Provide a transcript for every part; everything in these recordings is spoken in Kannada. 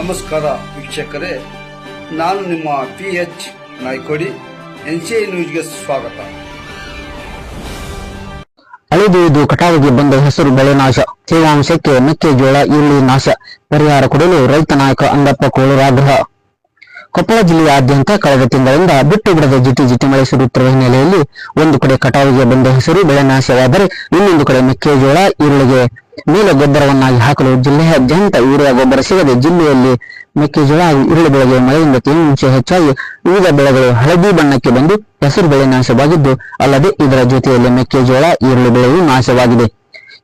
ನಮಸ್ಕಾರ ವೀಕ್ಷಕರೇ, ನಾನು ನಿಮ್ಮ P H Naykodi, N C I ನ್ಯೂಸ್ಗೆ ಸ್ವಾಗತ. ಅಳಿದುಳಿದು ಕಟಾವಿಗೆ ಬಂದ ಹೆಸರು ಬೆಳೆ ನಾಶ. ತೇವಾಂಶಕ್ಕೆ ಮೆಕ್ಕೆಜೋಳ, ಈರುಳ್ಳಿ ನಾಶ. ಪರಿಹಾರ ಕೊಡಲು ರೈತ ನಾಯಕ ಕೋಳೂರ ಆಗ್ರಹ. ಕೊಪ್ಪಳ ಜಿಲ್ಲೆಯಾದ್ಯಂತ ಕಳೆದ ತಿಂಗಳಿಂದ ಬಿಟ್ಟು ಬಿಡದ ಜಿಟಿ ಜಿಟಿ ಮಳೆ ಸುರಿಯುತ್ತಿರುವ ಹಿನ್ನೆಲೆಯಲ್ಲಿ ಒಂದು ಕಡೆ ಕಟಾವಿಗೆ ಬಂದ ಹೆಸರು ಬೆಳೆ ನಾಶವಾದರೆ ಇನ್ನೊಂದು ಕಡೆ ಮೆಕ್ಕೆಜೋಳ, ಈರುಳ್ಳಿಗೆ ಮೇಲ ಗೊಬ್ಬರವನ್ನಾಗಿ ಹಾಕಲು ಜಿಲ್ಲೆಯಾದ್ಯಂತ ಯೂರಿಯಾ ಗೊಬ್ಬರ ಸಿಗದೆ ಜಿಲ್ಲೆಯಲ್ಲಿ ಮೆಕ್ಕೆಜೋಳ ಹಾಗೂ ಈರುಳ್ಳಿ ಬೆಳೆಗೆ ಮಳೆಯಿಂದ ತೇವಾಂಶ ಹೆಚ್ಚಾಗಿ ವಿವಿಧ ಬೆಳೆಗಳು ಹಳದಿ ಬಣ್ಣಕ್ಕೆ ಬಂದು ಹೆಸರು ಬೆಳೆ ನಾಶವಾಗಿದ್ದು, ಅಲ್ಲದೆ ಇದರ ಜೊತೆಯಲ್ಲಿ ಮೆಕ್ಕೆಜೋಳ ಈರುಳ್ಳಿ ಬೆಳೆಯೂ ನಾಶವಾಗಿದೆ.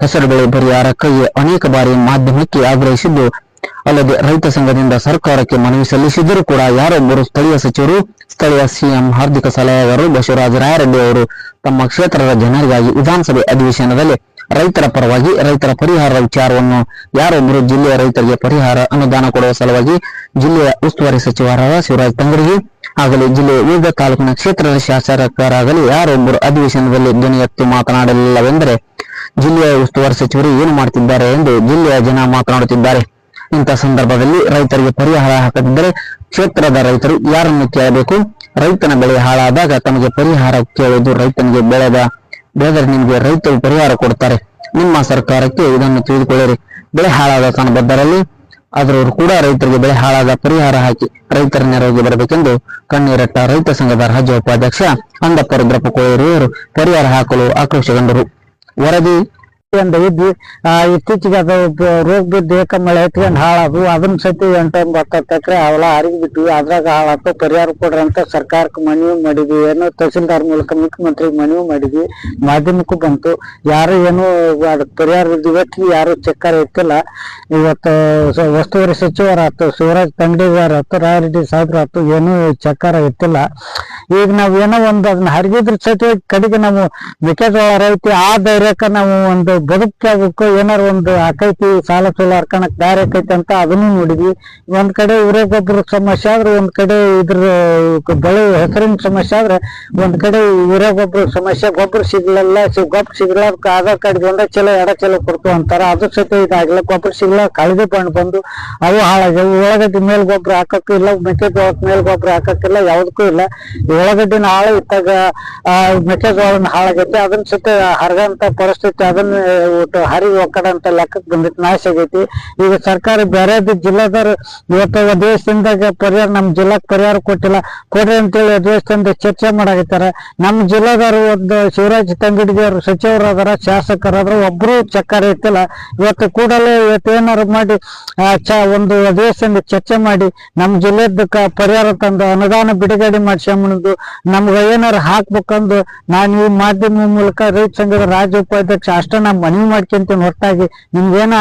ಹೆಸರು ಬೆಳೆ ಪರಿಹಾರಕ್ಕಾಗಿ ಅನೇಕ ಬಾರಿ ಮಾಧ್ಯಮಕ್ಕೆ ಆಗ್ರಹಿಸಿದ್ದು, ಅಲ್ಲದೆ ರೈತ ಸಂಘದಿಂದ ಸರ್ಕಾರಕ್ಕೆ ಮನವಿ ಸಲ್ಲಿಸಿದರೂ ಕೂಡ ಯಾರೊಬ್ಬರು ಸ್ಥಳೀಯ ಸಚಿವರು, ಸ್ಥಳೀಯ ಸಿಎಂ ಹಾರ್ದಿಕ ಸಲಹೆಗಾರರು ಬಸವರಾಜ ರಾಯರೆಡ್ಡಿ ಅವರು ತಮ್ಮ ಕ್ಷೇತ್ರದ ಜನರಿಗಾಗಿ ವಿಧಾನಸಭೆ ಅಧಿವೇಶನದಲ್ಲಿ ರೈತರ ಪರವಾಗಿ, ರೈತರ ಪರಿಹಾರ ವಿಚಾರವನ್ನು ಯಾರೊಬ್ಬರು ಜಿಲ್ಲೆಯ ರೈತರಿಗೆ ಪರಿಹಾರ ಅನುದಾನ ಕೊಡುವ ಸಲುವಾಗಿ ಜಿಲ್ಲೆಯ ಉಸ್ತುವಾರಿ ಸಚಿವರಾದ ಶಿವರಾಜ್ ತಂಗಡಿಗೆ, ಆಗಲಿ ಜಿಲ್ಲೆಯ ವಿವಿಧ ತಾಲೂಕಿನ ಕ್ಷೇತ್ರದ ಶಾಸಕರಾಗಲಿ ಯಾರೊಬ್ಬರು ಅಧಿವೇಶನದಲ್ಲಿ ಧ್ವನಿ ಎತ್ತಿ ಮಾತನಾಡಲಿಲ್ಲವೆಂದರೆ ಜಿಲ್ಲೆಯ ಉಸ್ತುವಾರಿ ಸಚಿವರು ಏನು ಮಾಡುತ್ತಿದ್ದಾರೆ ಎಂದು ಜಿಲ್ಲೆಯ ಜನ ಮಾತನಾಡುತ್ತಿದ್ದಾರೆ. ಇಂತಹ ಸಂದರ್ಭದಲ್ಲಿ ರೈತರಿಗೆ ಪರಿಹಾರ ಹಾಕದಿದ್ದರೆ ಕ್ಷೇತ್ರದ ರೈತರು ಯಾರನ್ನು ಕೇಳಬೇಕು? ರೈತನ ಬೆಳೆ ಹಾಳಾದಾಗ ತಮಗೆ ಪರಿಹಾರ ಕೇಳುವುದು ರೈತನಿಗೆ ಬೆಳೆದ ಬೆಳೆದರೆ ನಿಮಗೆ ರೈತರು ಪರಿಹಾರ ಕೊಡ್ತಾರೆ. ನಿಮ್ಮ ಸರ್ಕಾರಕ್ಕೆ ಇದನ್ನು ತಿಳಿದುಕೊಳ್ಳಿರಿ. ಬೆಳೆ ಹಾಳಾದ ಸಂದರ್ಭದಲ್ಲಿ ಆದರೂ ಕೂಡ ರೈತರಿಗೆ ಬೆಳೆ ಹಾಳಾದ ಪರಿಹಾರ ಹಾಕಿ ರೈತರ ನೆರವಿಗೆ ಬರಬೇಕೆಂದು ಕಣ್ಣೀರಟ್ಟ ರೈತ ಸಂಘದ ರಾಜ್ಯ ಉಪಾಧ್ಯಕ್ಷ ಅಂದಪ್ಪ ರುದ್ರಪ್ಪ ಕೋಯರಿಯವರು ಪರಿಹಾರ ಹಾಕಲು ಆಕ್ರೋಶಗೊಂಡರು ವರದಿ ಇದ್ವಿ ಇತ್ತೀಚೆಗೆ ಅದು ರೋಗ ಬಿದ್ದು ಏಕ ಮಳೆ ಎತ್ಕೊಂಡ್ ಹಾಳಾದ್ವು ಅದನ್ನ ಸತಿ ಎಂಟೊಂಬತ್ತು ಟೈಮ್ ಎಕರೆ ಅವೆಲ್ಲ ಹರಿಗಿ ಬಿಟ್ವಿ ಅದ್ರಾಗ ಹಾಳಾತು ಪರಿಹಾರ ಕೊಡ್ರಿ ಅಂತ ಸರ್ಕಾರಕ್ಕೆ ಮನವಿ ಮಾಡಿದ್ವಿ. ಏನು ತಹಸೀಲ್ದಾರ್ ಮೂಲಕ ಮುಖ್ಯಮಂತ್ರಿಗೆ ಮನವಿ ಮಾಡಿದ್ವಿ. ಮಾಧ್ಯಮಕ್ಕೂ ಬಂತು. ಯಾರು ಏನು ಅದಕ್ಕೆ ಪರಿಹಾರ ಇವತ್ತಿಗೆ ಯಾರು ಚಕ್ಕರ ಎತ್ತಿಲ್ಲ ಇವತ್ತು ಉಸ್ತುವಾರಿ ಸಚಿವರಾತು ಶಿವರಾಜ್ ತಂಗಡಿಗಾರ ಆತು, ರಾಯರೆಡ್ಡಿ ಸಾಹೇಬ್ರಾತು ಏನೂ ಚಕ್ಕರ ಎತ್ತಿಲ್ಲ ಈಗ ನಾವು ಏನೋ ಒಂದು ಅದನ್ನ ಹರಿಗಿದ್ರ ಸತಿ ಕಡೆಗೆ ನಾವು ಮೆಕ್ಕೆಜೋಳ ರೈತಿ ಆ ಧೈರ್ಯಕ್ಕೆ ನಾವು ಒಂದು ಬದುಕಬೇಕು ಏನಾರ ಒಂದು ಆಕೈತಿ, ಸಾಲ ಸೂಲ ಹರ್ಕಣಕ್ ದಾರಿ ಆಕೈತಿ ಅಂತ ಅದನ್ನು ನೋಡಿದ್ವಿ. ಒಂದ್ ಕಡೆ ಉರೇ ಸಮಸ್ಯೆ ಆದ್ರೆ, ಒಂದ್ ಕಡೆ ಇದ್ರ ಬೆಳೆ ಹೆಸರಿನ ಸಮಸ್ಯೆ ಆದ್ರೆ, ಒಂದ್ ಕಡೆ ಉರೇ ಸಮಸ್ಯೆ, ಗೊಬ್ಬರ ಸಿಗ್ಲಿಲ್ಲ ಗೊಬ್ಬರ ಸಿಗ್ಲ ಆಧಾರ್ ಕಾರ್ಡ್ ಒಂದೇ ಚಲೋ, ಎಡ ಚಲೋ ಕೊಡ್ತು ಅಂತಾರ. ಅದ್ರ ಸಹಿತ ಇದಾಗಿಲ್ಲ ಗೊಬ್ಬರ ಸಿಗ್ಲ ಕಳೆದ ಬಣ್ಣ ಬಂದು ಅವು ಹಾಳಾಗ್ಯಾವ. ಉಳ್ಳಾಗಡ್ಡಿ ಮೇಲ್ ಗೊಬ್ಬರ ಹಾಕಕ್ಕೂ ಇಲ್ಲ, ಮೆಕ್ಕೆಜೋಳಕ್ ಮೇಲ್ ಗೊಬ್ಬರ ಹಾಕಕ್ಕಿಲ್ಲ, ಯಾವ್ದಕ್ಕೂ ಇಲ್ಲ. ಉಳ್ಳಾಗಡ್ಡಿನ ಹಾಳು ಇತ್ತಾಗ ಮೆಕ್ಕೆಜೋಳನ ಹಾಳಾಗೈತಿ. ಅದನ್ನ ಸಹಿತ ಹರಗಂತ ಪರಿಸ್ಥಿತಿ ಅದನ್ನ ಒಟ್ಟು ಹರಿ ಒಕ್ಕಡಂತ ಲೆಕ್ಕಕ್ಕೆ ಬಂದಿತ್ತು, ನಾಶ ಆಗೈತಿ. ಈಗ ಸರ್ಕಾರ ಬೇರೆ ಜಿಲ್ಲಾದವ್ರು ಇವತ್ತು ದೇಶದಿಂದ ಪರಿಹಾರ ನಮ್ಮ ಜಿಲ್ಲಾಕ್ ಪರಿಹಾರ ಕೊಟ್ಟಿಲ್ಲ. ಕೊಡ್ರಿ ಅಂತೇಳಿ ದೇಶದಿಂದ ಚರ್ಚೆ ಮಾಡಾಕತ್ತಾರ. ನಮ್ಮ ಜಿಲ್ಲಾದವ್ರು ಒಂದು ಶಿವರಾಜ್ ತಂಗಡಿಗೆ ಅವರು ಸಚಿವರಾದಾರ, ಶಾಸಕರಾದ್ರ, ಒಬ್ರು ಚಕ್ಕಾರ ಇತ್ತಿಲ್ಲ. ಇವತ್ತು ಕೂಡಲೇ ಇವತ್ತು ಏನಾರು ಮಾಡಿ ಒಂದು ದೇಶದಿಂದ ಚರ್ಚೆ ಮಾಡಿ ನಮ್ಮ ಜಿಲ್ಲೆದ ಪರಿಹಾರ ತಂದು, ಅನುದಾನ ಬಿಡುಗಡೆ ಮಾಡಿಸ್ಕೊಂಬಂದು ನಮ್ಗೆ ಏನಾರು ಹಾಕ್ಬೇಕಂದು ನಾನು ಈ ಮಾಧ್ಯಮ ಮೂಲಕ ರೈತ ಸಂಘದ ರಾಜ್ಯ ಉಪಾಧ್ಯಕ್ಷ ಅಷ್ಟ ನಾ ಮನವಿ ಮಾಡ್ಕೊಂತೀನಿ ಹೊರತಾಗಿ ನಿಮ್ಗೇನು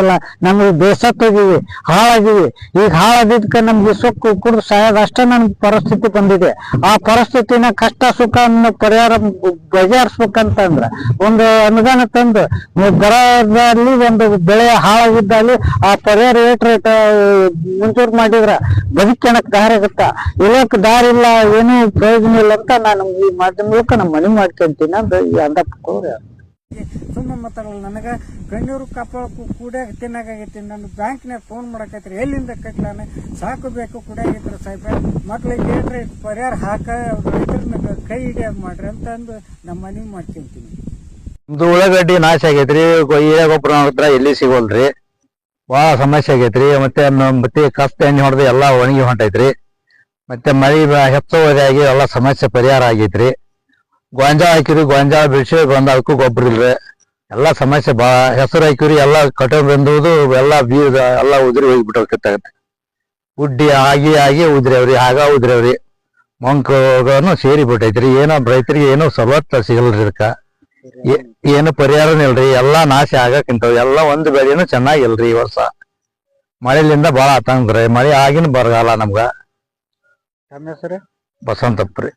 ಅಲ್ಲ ನಮ್ಗೆ ಬೇಸತ್ತೋಗಿವಿ ಹಾಳಾಗಿವಿ. ಈಗ ಹಾಳಾಗಿದ್ದಕ್ಕೆ ನಮ್ಗೆ ಸೊಕ್ಕು ಕುಡಿದು ಸಾಯೋದು ಅಷ್ಟ ನಮ್ಗೆ ಪರಿಸ್ಥಿತಿ ಬಂದಿದೆ. ಆ ಪರಿಸ್ಥಿತಿನ ಕಷ್ಟ, ಸುಖ ಅನ್ನೋ ಪರಿಹಾರ ಬಗೆಹರಿಸ್ಬೇಕಂತಂದ್ರೆ ಒಂದು ಅನುದಾನ ತಂದು ಬರದಲ್ಲಿ ಒಂದು ಬೆಳೆ ಹಾಳಾಗಿದ್ದಲ್ಲಿ ಆ ಪರಿಹಾರ ಏಟ್ ರೇಟ್ ಮುಂಚೂರು ಮಾಡಿದ್ರ ಬದುಕಣಕ್ ದಾರಿ ಆಗುತ್ತ ಇಲ್ಲಕ್ ದಾರಿ ಇಲ್ಲ, ಏನೂ ಪ್ರಯೋಜನ ಇಲ್ಲ ಅಂತ ನಾನು ಈ ಮಾಧ್ಯಮ ಮೂಲಕ ನಮ್ಮ ಮನವಿ ಮಾಡ್ಕೊಂತೀನಿ ಅಂದ್ರೆ ಈ ಅಂದಪ್ಪ ಸುಮ್ಮನೆ ಮಾತಾಡಲ್ಲ. ನನಗೆ ಗಣ್ಯರು ಕಪ್ಪಳಕ್ಕೂ ಕೂಡ ತಿನ್ನಾಗೈತಿ ನಾನು ಬ್ಯಾಂಕ್ನಾಗ ಫೋನ್ ಮಾಡಕೈತ್ರಿ ಎಲ್ಲಿಂದ ಕಟ್ಲಾನೆ ಸಾಕು ಬೇಕು ಕುಡಿಯಾಗೈತ್ರಿ ಸಾಹೇಬ ಮಕ್ಳಿಗೆ ಏನ್ರಿ ಪರಿಹಾರ ಹಾಕ ರೈತರನ್ನ ಕೈ ಹಿಡಿಯೋದು ಮಾಡ್ರಿ ಅಂತಂದು ನಮ್ಮ ಮನವಿ ಮಾಡ್ಕೊಂತೀನಿ. ನಮ್ದು ಉಳ್ಳಾಗಡ್ಡಿ ನಾಶ ಆಗೈತ್ರಿ. ಗೊಬ್ಬರ ಹತ್ರ ಎಲ್ಲಿ ಸಿಗೋಲ್ರಿ? ಬಹಳ ಸಮಸ್ಯೆ ಆಗೈತ್ರಿ. ಮತ್ತೆ ಮತ್ತೆ ಕಸ್ತ ಎಣ್ಣೆ ಹೊಡೆದು ಎಲ್ಲಾ ಒಣಗಿ ಹೊಂಟೈತ್ರಿ. ಮತ್ತೆ ಮಳೆ ಹೆಪ್ಪಾಗಿ ಎಲ್ಲಾ ಸಮಸ್ಯೆ ಪರಿಹಾರ ಆಗೈತ್ರಿ. ಗೋಂಜಾಳ ಹಾಕಿರಿ ಗೋಂಜಾಳ ಬಿಡಿಸಿ ಅದಕ್ಕೂ ಗೊಬ್ಬರ ಇಲ್ರಿ. ಎಲ್ಲಾ ಸಮಸ್ಯೆ ಬಾ ಹೆಸರು ಹಾಕಿರಿ ಎಲ್ಲಾ ಕಟ ಬಂದುದು ಎಲ್ಲಾ ಬೀಜ ಎಲ್ಲಾ ಉದ್ರಿ ಹೋಗಿಬಿಟ್ಟು ಉಡ್ಡಿ ಆಗಿ ಆಗಿ ಉದ್ರ್ಯಾವ್ರಿ ಆಗ ಉದ್ರ್ಯಾವ್ರಿ. ಮಂಕನು ಸೇರಿ ಬಿಟ್ಟೈತ್ರಿ. ಏನೋ ರೈತರಿಗೆ ಏನೋ ಸವಲತ್ತು ಸಿಗಲ್ರಿ ಇದಕ್ಕ. ಏನು ಪರಿಹಾರನೇ ಇಲ್ರಿ. ಎಲ್ಲಾ ನಾಶ ಆಗಕ್ಕಿಂತವ್. ಎಲ್ಲಾ ಒಂದು ಬೆಳೆನೂ ಚೆನ್ನಾಗಿಲ್ರಿ ಈ ವರ್ಷ. ಮಳೆಲಿಂದ ಬಾಳ ಆತಂಕ್ರಿ ಮಳೆ ಆಗಿನ ಬರಗಾಲ ನಮ್ಗ. ಬಸಂತಪ್ಪ ಬಸವಂತಪ್ಪ ರೀ.